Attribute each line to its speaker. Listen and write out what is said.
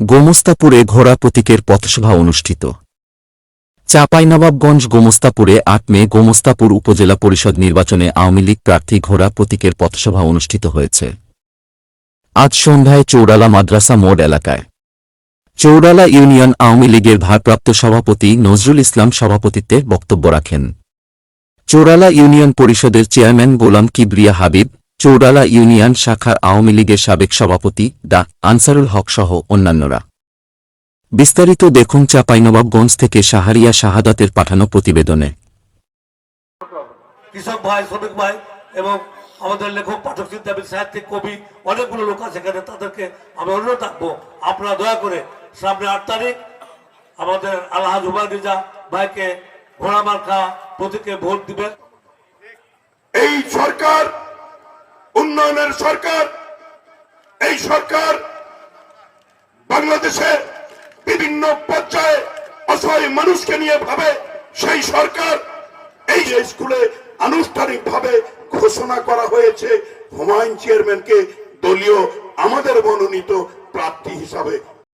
Speaker 1: গোমস্তাপুরে ঘোড়া প্রতীকের পথসভা অনুষ্ঠিত। চাঁপাইনবাবগঞ্জ গোমস্তাপুরে আট মে গোমস্তাপুর উপজেলা পরিষদ নির্বাচনে আওয়ামী লীগ প্রার্থী ঘোড়া প্রতীকের পথসভা অনুষ্ঠিত হয়েছে। আজ সন্ধ্যায় চৌরালা মাদ্রাসা মোড় এলাকায়। চৌরালা ইউনিয়ন আওয়ামী লীগের ভারপ্রাপ্ত সভাপতি নজরুল ইসলাম সভাপতিত্বে বক্তব্য রাখেন। চৌরালা ইউনিয়ন পরিষদের চেয়ারম্যান গোলাম কিবরিয়া হাবিব চৌরালা ইউনিয়ন শাখার আওয়ামী লীগের সাবেক সভাপতি ডা আনসারুল হক সহ অন্যান্যরা। বিস্তারিত দেখুন চাঁপাইনবাবগঞ্জ থেকে শাহারিয়া শাহাদাতের পাঠানো প্রতিবেদনে।
Speaker 2: কৃষক ভাই শ্রমিক ভাই এবং আমাদের লেখক পাঠক চিন্তাবিদ সাহিত্যিক কবি অনেকগুলো লোক আছে এখানে তাদেরকে আমি অনুরোধ রাখব আপনারা দয়া করে সামনে আট তারিখ আমাদের আলহাজ হুমায়ুন রিজা ভাইকে ঘোড়া মার্কা প্রতীকে ভোট দিবেন।
Speaker 3: এই সরকার উন্নয়নের সরকার, এই সরকার বাংলাদেশে বিভিন্ন পর্যায়ে অসহায় মানুষকে নিয়ে ভাবে, সেই সরকার এই স্কুলে আনুষ্ঠানিকভাবে ঘোষণা করা হয়েছে, হুমায়ুন চেয়ারম্যানকে দলীয় আমাদের মনোনীত প্রার্থী হিসাবে